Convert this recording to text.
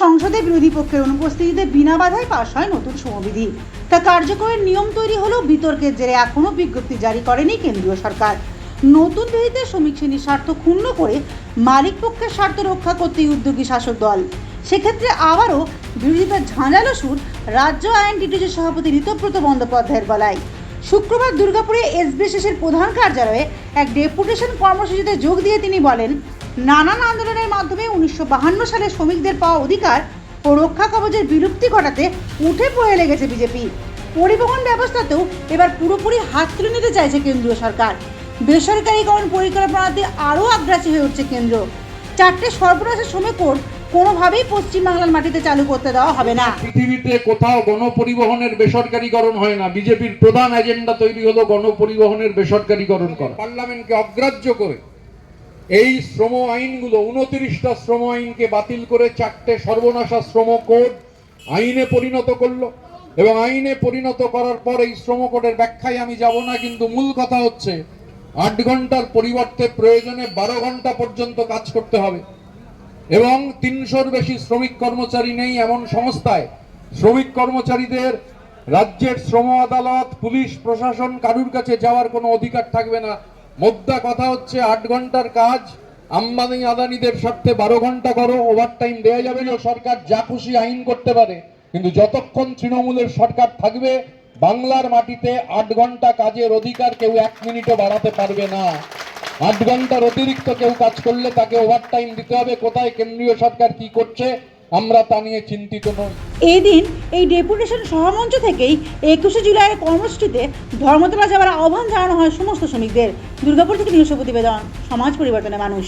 সংসদে বিরোধী পক্ষের অনুপস্থিতিতে বিনা বাধায় পাশ হয় নতুন সমবিধি। তা কার্যকরের নিয়ম তৈরি হলেও বিতর্কের জেরে এখনও বিজ্ঞপ্তি জারি করেনি কেন্দ্রীয় সরকার। নতুন বিধিতে শ্রমিক শ্রেণির স্বার্থ ক্ষুণ্ণ করে মালিক পক্ষের স্বার্থ রক্ষা করতেই উদ্যোগী শাসক দল। সেক্ষেত্রে আবারও বিরোধিতার ঝাঁঝালো সুর রাজ্য আইন ডিটিজির সভাপতি ঋতব্রত বন্দ্যোপাধ্যায়ের গলায়। শুক্রবার দুর্গাপুরে এসবিএসএসের প্রধান কার্যালয়ে এক ডেপুটেশন কর্মসূচিতে যোগ দিয়ে তিনি বলেন নানান আন্দোলনের মাধ্যমে উনিশশো বাহান্ন সালে শ্রমিকদের পাওয়া অধিকার ও রক্ষা কবচের বিলুপ্তি ঘটাতে উঠে পড়ে লেগেছে বিজেপি। পরিবহন ব্যবস্থাতেও এবার পুরোপুরি হাত তুলে নিতে চাইছে কেন্দ্রীয় সরকার। বেসরকারীকরণ পরিকল্পনাতে আরও আগ্রাসী হয়ে উঠছে কেন্দ্র। চারটে সর্বনাশের শ্রমিক কোড কোনোভাবেই পশ্চিমবাংলার মাটিতে চালু করতে দেওয়া হবে না। পৃথিবীতে কোথাও গণপরিবহনের বেসরকারীকরণ হয় না। বিজেপির প্রধান এজেন্ডা তৈরি হলো গণপরিবহনের বেসরকারিকরণ করা। পার্লামেন্টকে অগ্রাহ্য করে এই শ্রম আইনগুলো উনত্রিশটা শ্রম আইনকে বাতিল করে চারটে সর্বনাশা শ্রম কোড আইনে পরিণত করল। এবং আইনে পরিণত করার পর এই শ্রম কোডের ব্যাখ্যায় আমি যাব না, কিন্তু মূল কথা হচ্ছে আট ঘণ্টার পরিবর্তে প্রয়োজনে বারো ঘণ্টা পর্যন্ত কাজ করতে হবে। এবং তিনশোর বেশি শ্রমিক কর্মচারী নেই এমন সংস্থায়। শ্রমিক কর্মচারীদের রাজ্যের শ্রম আদালত, পুলিশ, প্রশাসন কারুর কাছে যাওয়ার কোনো অধিকার থাকবে না। মোদ্দা কথা হচ্ছে আট ঘণ্টার কাজ, আম্বানি আদানিদের স্বার্থে বারো ঘণ্টা করো ওভার টাইম দেওয়া যাবে না, সরকার যা খুশি আইন করতে পারে। কিন্তু যতক্ষণ তৃণমূলের সরকার থাকবে, বাংলার মাটিতে আট ঘণ্টা কাজের অধিকার কেউ এক মিনিটও বাড়াতে পারবে না। আট ঘণ্টার অতিরিক্ত কেউ কাজ করলে তাকে ওভার টাইম দিতে হবে। কোথায় কেন্দ্রীয় সরকার কি করছে আমরা তা নিয়ে চিন্তিত নই। এই দিন এই ডেপুটেশন সহমঞ্চ থেকেই একুশে জুলাইয়ের কর্মসূচিতে ধর্মতলা যাওয়ার আহ্বান জানানো হয় সমস্ত শ্রমিকদের। দুর্গাপুর থেকে নিজস্ব প্রতিবেদন, সমাজ পরিবর্তনের মানুষ।